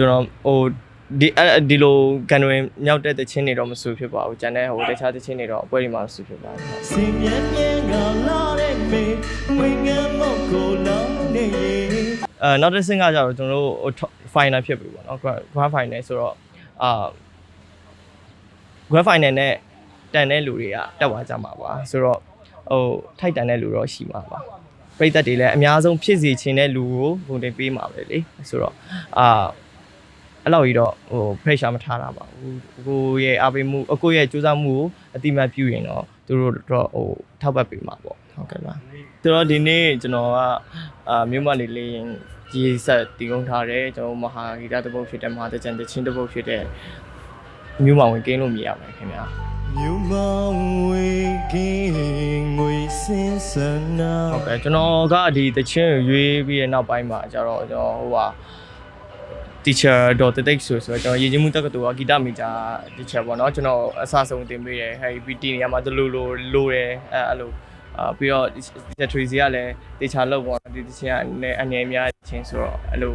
ကျွန်တော်ဟိုဒီအဲ့ဒီလိုကန်တွင်မြောက်တဲ့တချင်းတွေတော့မဆူဖြစ်ပါဘူးကျန်တဲ့ဟိုတခြားတချင်းတွေတော့အပွဲတွေမှာဆူဖြစ်ပါတယ်စင်မြန်းမြန်းကလာတဲ့မေငွေငမ်းမောက်ကိုလောင်းနေရေအဲနောက်တစ်ဆင့်ကကြတော့ကျွန်တော်တို့ဟို final ဖြစ်ပြီပေါ့နော် grand grand final ဆိုတော့အာ grand final နဲ့တန်တဲ့လူတွေကတက်သွားကြမှာပါဆိုတော့ဟိုထိုက်တန်တဲ့လူတော့ရှိမှာပါပရိသတ်တွေလည်းအများဆုံးဖြစ်စီခြင်းတဲ့လူကိုဝင်တင်ပေးမှာပဲလေဆိုတော့အာ အဲ့လောက်ကြီးတော့ဟို pressure မထားတာပါဘူးကိုရဲ့အားပေးမှုအကိုရဲ့ကြိုးစားမှုကိုအတိမတ်ပြုရင်တော့သူတို့တော့ဟိုထောက်ပတ်ပေးမှာပေါ့ဟုတ်ကဲ့ပါဆိုတော့ဒီနေ့ကျွန်တော်ကအာမြို့မလေးလေးရင်ကြီးဆက်တည်ကုန်းထားတယ်ကျွန်တော်မဟာဂီတတစ်ပုတ်ဖြစ်တဲ့မဟာတကြံတချင်းတစ်ပုတ်ဖြစ်တဲ့မြို့မဝင်ကင်းလို့မြင်ရပါတယ်ခင်ဗျာမြူမောင်ဝေကင်းငွေစင်စနာဟုတ်ကဲ့ကျွန်တော်ကဒီတချင်းကိုရွေးပြီးတဲ့နောက်ပိုင်းမှာကျတော့ကျွန်တော်ဟိုဟာ teacher တော့တတိတ်ဆိုဆိုတော့ကျွန်တော်ရည်ကြီးမှုတက္ကသိုလ်ကဂီတမီတာ teacher ပေါ့နော်ကျွန်တော်အစဆုံးသင်ပေးတယ်ဟဲ့ PT နေရာမှာတလူလိုလိုတယ်အဲအဲ့လိုအာပြီးတော့ teacher Tracy ကလည်း teacher လောက်ပေါ့နော်ဒီ teacher ကလည်းအနေအများချင်းဆိုတော့အဲ့လို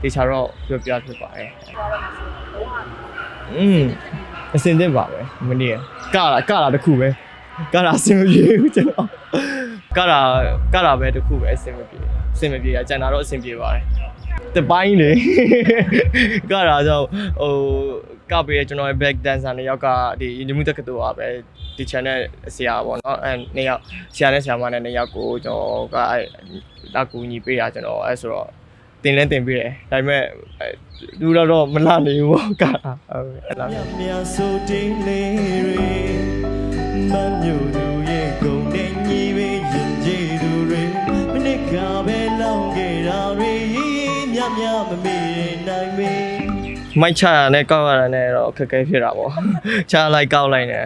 teacher တော့ပြောပြဖြစ်ပါတယ်อืมအစင်သင့်ပါပဲမနေ့ကကတာကတာတစ်ခုပဲကတာအစင်မပြေဘူးကျွန်တော်ကတာကတာပဲတစ်ခုပဲအစင်မပြေ အစင်မပြေအကျန်တာတော့အစင်ပြေပါတယ်တပိုင်းလေကတာကြောင့်ဟိုကပေးရကျွန်တော်ရဲ့ back dancer နှစ်ယောက်ကဒီအင်ဂျီမူတက်ကတူပါပဲဒီ channel ဆရာပေါ့နော်အဲနှစ်ယောက်ဆရာနဲ့ဆရာမနဲ့နှစ်ယောက်ကိုကျွန်တော်ကအဲတာကူညီပေးတာကျွန်တော်အဲဆိုတော့တင်လဲတင်ပေးတယ်ဒါပေမဲ့အဲလူတော့တော့မလာနေဘူးပေါ့ကတာဟုတ်အဲ့လိုမြတ်မြတ်ဆိုတင်းလေးရေမမျိုး မမေ့နိုင်မေမိုက်ချရနဲ့ကောက်ရတာနဲ့တော့အခက်အခဲဖြစ်တာပေါ့ချလိုက်ကောက်လိုက်နေ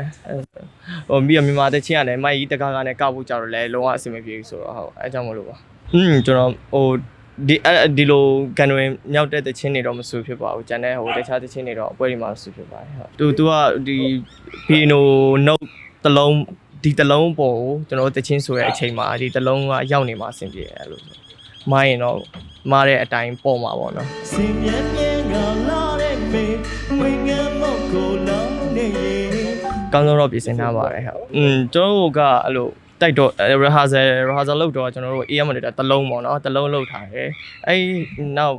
ဟိုပြီးတော့မြန်မာတချင်းရတယ်မိုက်ကြီးတကားကားနဲ့ကောက်ဖို့ကြတော့လဲလုံးဝအဆင်မပြေဘူးဆိုတော့ဟုတ်အဲကြောင့်မလို့ပါอืมကျွန်တော်ဟိုဒီအဲ့ဒီလိုကန်တွင်မြောက်တဲ့တချင်းတွေတော့မဆူဖြစ်ပါဘူးကျန်တဲ့ဟိုတခြားတချင်းတွေတော့အပွဲတွေမှာဆူဖြစ်ပါတယ်ဟုတ်သူသူကဒီပီနိုနုတ်တလုံးဒီတလုံးပေါ်ကိုကျွန်တော်တချင်းဆိုတဲ့အချိန်မှာဒီတလုံးကရောက်နေမှာအဆင်ပြေတယ်အဲ့လို မိုင်းရင်တော့မားတဲ့အတိုင်းပေါ်မှာပေါ့နော်စင်မြန်းမြန်းကလာတဲ့မေငွေငမ်းမောက်ကိုလောင်းနေရေကောင်းဆုံးတော့ပြင်ဆင်ထားပါတယ်ဟုတ်။อืมကျွန်တော်တို့ကအဲ့လိုတိုက်တော့ rehearsal rehearsal လုပ်တော့ကျွန်တော်တို့ AM monitor တစ်လုံးပေါ့နော်တစ်လုံးလုပ်ထားတယ်။အဲ့နောက်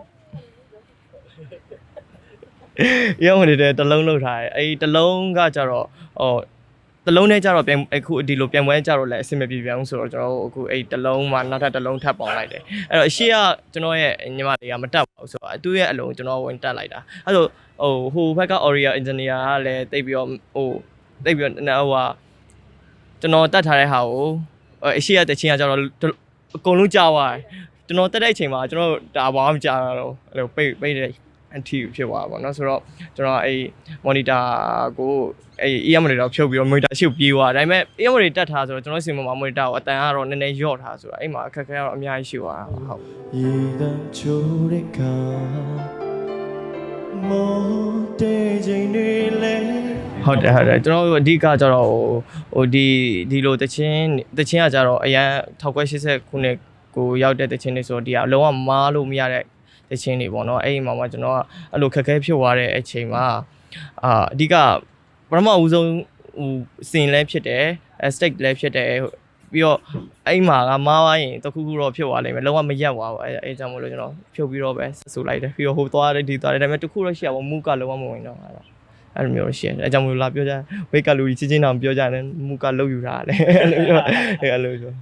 AM monitor တစ်လုံးလုပ်ထားတယ်။အဲ့တစ်လုံးကကြတော့ဟို တစ်လုံးနဲ့ကြတော့ပြန်အခုဒီလိုပြန်ပွဲကြတော့လည်းအဆင်မပြေပြန်ဘူးဆိုတော့ကျွန်တော်တို့အခုအဲ့တစ်လုံးမှာနောက်ထပ်တစ်လုံးထပ်ပေါင်းလိုက်တယ်။အဲ့တော့အရှိကကျွန်တော်ရဲ့ညီမလေးကမတက်ပါဘူးဆိုတော့သူ့ရဲ့အလုံးကျွန်တော်ဝင်တက်လိုက်တာ။အဲ့လိုဟိုဟိုဘက်က Audio Engineer ကလည်းတိတ်ပြီးတော့ဟိုတိတ်ပြီးတော့ဟိုဟာကျွန်တော်တတ်ထားတဲ့ဟာကိုအရှိရတဲ့ချင်းကကျတော့အကုန်လုံးကြားသွားတယ်ကျွန်တော်တက်တဲ့အချိန်မှာကျွန်တော်ဒါဘာမှမကြားတော့အဲ့လိုပိတ်ပိတ်တဲ့ အထီဖြစ်သွားတာပေါ့နော်ဆိုတော့ကျွန်တော်အဲ့ monitor ကိုအဲ့ EM monitor ဖြုတ်ပြီးတော့ monitor ရှုပ်ပြေးသွားဒါပေမဲ့ EM monitor တက်ထားဆိုတော့ကျွန်တော်စီမမှာ monitor ကိုအတန်ကတော့နည်းနည်းယော့ထားဆိုတော့အဲ့မှာအခက်အခဲကတော့အများကြီးရှိသွားတာဟုတ်ရေတံချိုးတဲ့ကမောတဲ့ချိန်တွေလဲဟုတ်တယ်ဟုတ်တယ်ကျွန်တော်အဓိကကျတော့ဟိုဒီဒီလိုတချင်းတချင်းကကျတော့အရန်1680ခုနှစ်ကိုရောက်တဲ့တချင်းတွေဆိုတော့ဒီကလုံးဝမားလို့မရတဲ့ တချင်းတွေပေါ့နော်အဲ့ဒီမှာမှကျွန်တော်ကအဲ့လိုခက်ခဲဖြစ်သွားတဲ့အချိန်မှာအာအဓိကပထမဦးဆုံးဟိုစင်လဲဖြစ်တယ်အဲ stake လဲဖြစ်တယ်ပြီးတော့အဲ့မှာကမားသွားရင်တခုခုတော့ဖြစ်သွားလိမ့်မယ်လုံးဝမရက်သွားဘူးအဲအဲကြောင့်မလို့ကျွန်တော်ဖြုတ်ပြီးတော့ပဲဆက်ဆူလိုက်တယ်ပြီးတော့ဟိုသွားတယ်ဒီသွားတယ်ဒါပေမဲ့တခုတော့ရှိရပါဘူးမူကလုံးဝမဝင်တော့အဲ့တော့အဲ့လိုမျိုးရှိတယ်အဲကြောင့်မလို့လာပြောကြဝိတ်ကလူကြီးချင်းချင်းတောင်ပြောကြတယ်မူကလုတ်ယူတာလေအဲ့လိုမျိုးအဲ့လိုမျိုး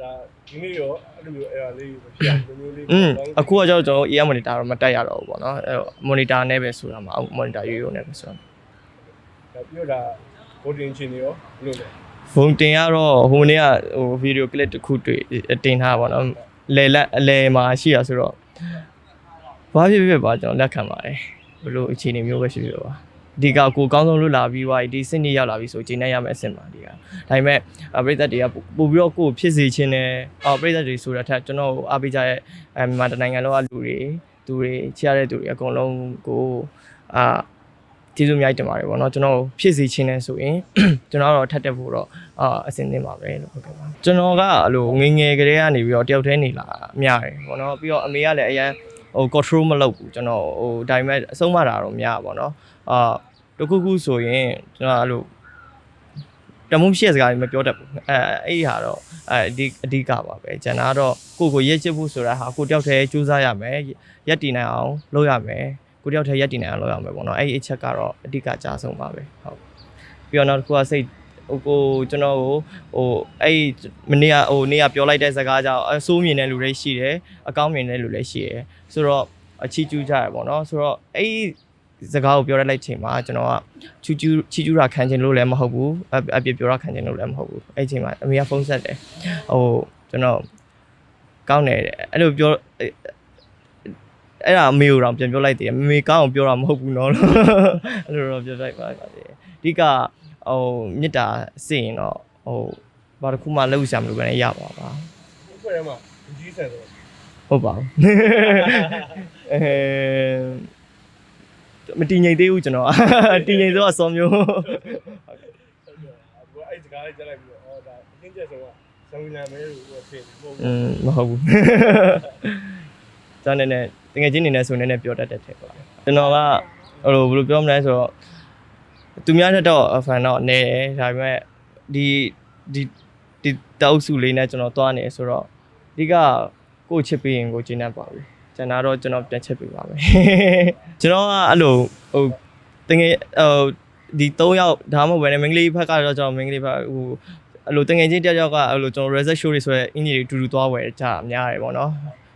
ဒါ ဒီနေ့ရောအဲ့လိုမျိုးအဲ့ဒါလေးမဖြစ်ဘူးမျိုးလေးอืมအခုကကျတော့ကျွန်တော် AR monitor တော့မတက်ရတော့ဘူးပေါ့နော်အဲ့တော့ monitor နဲ့ပဲဆိုတာမှာအောက် monitor ရိုးရိုးနဲ့ပဲဆိုတာဒါပြောတာဘိုတင်ချင်းတွေရောဘယ်လိုလဲဖုန်းတင်ရတော့ဟိုနေ့ကဟို video clip တစ်ခုတွေ့တင်ထားတာပေါ့နော်လဲလက်အလဲမှာရှိရဆိုတော့ဘာဖြစ်ဖြစ်ပါကျွန်တော်လက်ခံပါတယ်ဘလို့အခြေအနေမျိုးပဲရှိဖြစ်ပါ ဒီကကိုကောင်းဆုံးလွတ်လာပြီးွားဒီစစ်နေရောက်လာပြီဆိုချိန်နဲ့ရမယ်အဆင့်ပါဒီကဒါပေမဲ့ပရိသတ်တွေကပို့ပြီးတော့ကိုဖြစ်စေခြင်းနဲ့အော်ပရိသတ်တွေဆိုတာထက်ကျွန်တော်အားပေးကြရဲ့မြန်မာတနိုင်ငံလောကလူတွေသူတွေချရတဲ့သူတွေအကုန်လုံးကိုအာကျေးဇူးအများကြီးတင်ပါတယ်ဗောနော်ကျွန်တော်ဖြစ်စီချင်းလဲဆိုရင်ကျွန်တော်တော့ထပ်တက်ဖို့တော့အာအဆင်သင့်ပါပဲလို့ဟုတ်ကဲ့ပါကျွန်တော်ကအဲ့လိုငငယ်ကလေးကနေပြီးတော့တယောက်တည်းနေလာအများတယ်ဗောနော်ပြီးတော့အမေကလည်းအရန်ဟို control မလုပ်ဘူးကျွန်တော်ဟိုဒါပေမဲ့အဆုံးမတာတော့များပါဗောနော် အာတခုခုဆိုရင်ကျွန်တော်အဲ့လိုတမုံရှိတဲ့စကားတွေမပြောတတ်ဘူးအဲအဲ့ဒီဟာတော့အဲအဓိအဓိကပါပဲကျန်တာကတော့ကိုယ့်ကိုရက်ချစ်ဖို့ဆိုတာဟာကိုယ်တယောက်တည်းကြိုးစားရမယ်ရက်တည်နိုင်အောင်လုပ်ရမယ်ကိုယ်တယောက်တည်းရက်တည်နိုင်အောင်လုပ်ရမယ်ပေါ့နော်အဲ့ဒီအချက်ကတော့အဓိကအကြဆုံးပါပဲဟုတ်ပြီးတော့နောက်တစ်ခုကစိတ်ဟိုကိုကျွန်တော်ကိုဟိုအဲ့ဒီမနေ့ကဟိုနေ့ကပြောလိုက်တဲ့စကားကြောင့်အဆိုးမြင်တဲ့လူတွေရှိတယ်အကောင်းမြင်တဲ့လူတွေရှိတယ်ဆိုတော့အချီကျူးကြရပေါ့နော်ဆိုတော့အဲ့ဒီ စကားကိုပြောရလိုက်ချိန်မှာကျွန်တော်ကချူချူချီကျူးတာခံချင်လို့လည်းမဟုတ်ဘူးအအပြစ်ပြောတာခံချင်လို့လည်းမဟုတ်ဘူးအဲ့ဒီချိန်မှာအမေကဖုန်းဆက်တယ်ဟိုကျွန်တော်ကောင်းတယ်တဲ့အဲ့လိုပြောအဲ့အဲ့ဒါအမေကိုတော့ပြန်ပြောလိုက်တယ်မမေကောင်းအောင်ပြောတာမဟုတ်ဘူးနော်လို့အဲ့လိုတော့ပြောလိုက်ပါပါတယ်အဓိကဟိုမေတ္တာစိရင်တော့ဟိုဘာတစ်ခုမှလုပ်စရာမလိုဘဲနဲ့ရပါပါဘယ်မှာကြီးဆန်ဆိုဟုတ်ပါဘူးအဲ မတည်ငြိမ်သေးဘူးကျွန်တော်တည်ငြိမ်ဆိုအစောမျိုးဘယ်အဲ့စကားလေးကြားလိုက်ပြီးတော့အော်ဒါအင်းကျက်ဆုံးကဇောင်းလန်မဲလို့ဖြစ်နေပုံอืมမဟုတ်ဘူးကျွန်တော်လည်းတကယ်ချင်းနေနေဆိုနေနေပြောတတ်တဲ့ထက်ပါကျွန်တော်ကဟိုလိုဘယ်လိုပြောမလဲဆိုတော့သူများတက်တော့အဖန်တော့နေတယ်ဒါပေမဲ့ဒီဒီဒီတောက်စုလေးနဲ့ကျွန်တော်သွားနေဆိုတော့အဓိကကိုယ့်ချစ်ပြီးရင်ကိုကျင်းတတ်ပါဘူး ကျွန်တော်တော့ကျွန်တော်ပြန်ချစ်ပေးပါမယ်ကျွန်တော်ကအဲ့လိုဟိုတကယ်ဟိုဒီ၃ယောက်ဒါမှမဟုတ်ဘယ်နဲ့မင်္ဂလိဘက်ကတော့ကျွန်တော်မင်္ဂလိဘက်ဟိုအဲ့လိုတငယ်ချင်းတယောက်ယောက်ကအဲ့လိုကျွန်တော် reset show တွေဆိုရဲအင်ဂျီတွေတူတူသွားဝယ်ကြတာများတယ်ပေါ့နော်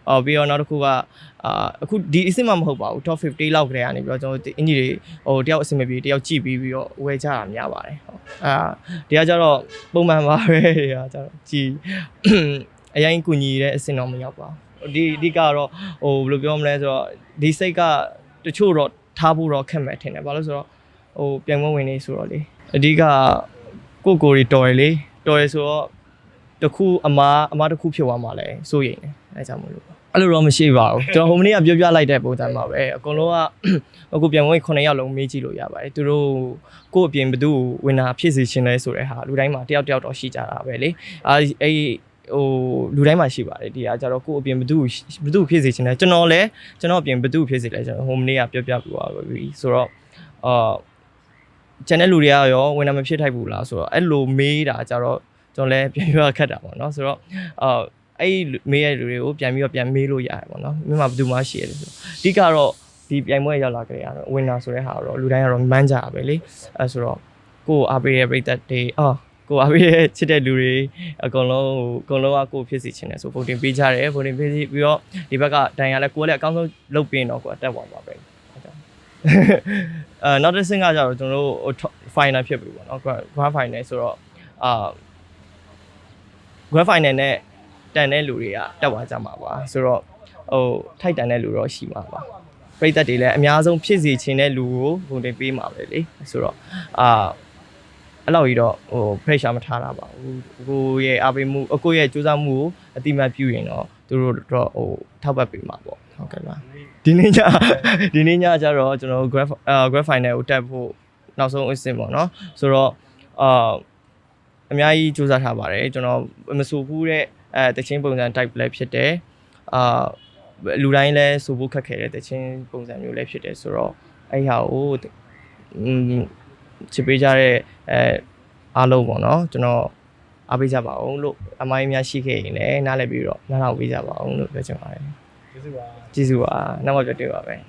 အော်ပြီးတော့နောက်တစ်ခုကအာအခုဒီအစ်စ်မှမဟုတ်ပါဘူး top 50လောက်ကနေကနေပြီးတော့ကျွန်တော်အင်ဂျီတွေဟိုတယောက်အဆင်မပြေတယောက်ကြည့်ပြီးပြီးတော့ဝယ်ကြတာများပါတယ်ဟုတ်အာဒီကကျတော့ပုံမှန်ပါပဲဒီကကျတော့ကြည်အရင်ကူညီတဲ့အဆင်တော့မရောက်ပါဘူး ဒီအဓိကတော့ဟိုဘယ်လိုပြောမလဲဆိုတော့ဒီစိတ်ကတချို့တော့ထားဖို့တော့ခက်မယ်ထင်တယ်ဘာလို့ဆိုတော့ဟိုပြန်ဝင်ဝင်နေဆိုတော့လေအဓိကကိုကိုရီတော်ရလေတော်ရဆိုတော့တခုအမားအမားတခုဖြစ်သွားမှလဲစိုးရိမ်တယ်အဲကြောင့်မလို့ပါအဲ့လိုတော့မရှိပါဘူးကျွန်တော်ဟိုမနေ့ကပြောပြလိုက်တဲ့ပုံစံပါပဲအကုန်လုံးကအခုပြန်ဝင်9ယောက်လုံးမေးကြည့်လို့ရပါတယ်သူတို့ကိုယ့်အပြင်ဘသူ့ကိုဝင်တာဖြစ်စေချင်လဲဆိုတဲ့ဟာလူတိုင်းမှာတယောက်တယောက်တော့ရှိကြတာပဲလေအာအဲ့ ဟိုလူတိုင်းမှာရှိပါတယ်ဒီကကြတော့ကိုယ့်အပြင်ဘသူ့ဘသူ့ဖြစ်စေချင်လဲကျွန်တော်လည်းကျွန်တော်အပြင်ဘသူ့ဖြစ်စေလဲကျွန်တော်ဟိုမနေ့ကပြောပြပြပါပြီဆိုတော့အာကျန်တဲ့လူတွေကရောဝင်တာမဖြစ်ထိုက်ဘူးလားဆိုတော့အဲ့လိုမေးတာကြတော့ကျွန်တော်လည်းပြန်ပြောခက်တာပေါ့နော်ဆိုတော့အာအဲ့မေးရတဲ့လူတွေကိုပြန်ပြီးတော့ပြန်မေးလို့ရတယ်ပေါ့နော်မြင်မှာဘယ်သူမှရှိရတယ်ဆိုအဓိကတော့ဒီပြိုင်ပွဲရောက်လာကြရတော့ဝင်တာဆိုတဲ့ဟာတော့လူတိုင်းကတော့မှန်းကြရပဲလေအဲဆိုတော့ကိုယ်အားပေးရဲ့ပြိသက်တွေအော် ကိုယ်အားပေးရဲ့ချစ်တဲ့လူတွေအကုန်လုံးဟိုအကုန်လုံးကကိုယ်ဖြစ်စီချင်တယ်ဆိုဗိုတင်ပေးကြတယ်ဗိုတင်ပေးစီပြီးတော့ဒီဘက်ကတိုင်ရလဲကိုယ်လည်းအကောင်းဆုံးလုပ်ပေးတော့ကိုယ်အတက်သွားပါပဲအဲကြောင့်အဲနောက်တစ်ဆင့်ကကြတော့ကျွန်တော်တို့ final ဖြစ်ပြီပေါ့နော် grand final ဆိုတော့အာ grand final နဲ့တန်တဲ့လူတွေကတက်သွားကြမှာပါဆိုတော့ဟိုထိုက်တန်တဲ့လူတော့ရှိမှာပါပရိသတ်တွေလည်းအများဆုံးဖြစ်စီခြင်းတဲ့လူကိုဘုံတင်ပေးမှာပဲလေဆိုတော့အာ အဲ့လောက်ကြီးတော့ဟို pressure မထားတာပါဘူးကိုရဲ့အားပေးမှုအကိုရဲ့စူးစမ်းမှုကိုအတိမတ်ပြုရင်တော့သူတို့တော့ဟိုထောက်ပတ်ပေးမှာပေါ့ဟုတ်ကဲ့ပါဒီနေ့ညဒီနေ့ညကျတော့ကျွန်တော် grand အာ grand final ကိုတက်ဖို့နောက်ဆုံးအဆင့်ပေါ့နော်ဆိုတော့အာအများကြီးစူးစမ်းထားပါတယ်ကျွန်တော်မဆိုဘူးတဲ့အဲတချင်းပုံစံ type လည်းဖြစ်တယ်အာလူတိုင်းလည်းဆိုဖို့ခက်ခဲတဲ့တချင်းပုံစံမျိုးလည်းဖြစ်တယ်ဆိုတော့အဲ့ဟာကိုอืมချစ်ပေးကြတဲ့ အဲအားလုံးပေါ့နော်ကျွန်တော်အားပေးကြပါအောင်လို့အမိုင်းများရှိခဲ့ရင်လည်းနားလည်ပြီးတော့နားထောင်ပေးကြပါအောင်လို့ပြောချင်ပါတယ်ကျေးဇူးပါကျေးဇူးပါနောက်မှကြတွေ့ပါမယ်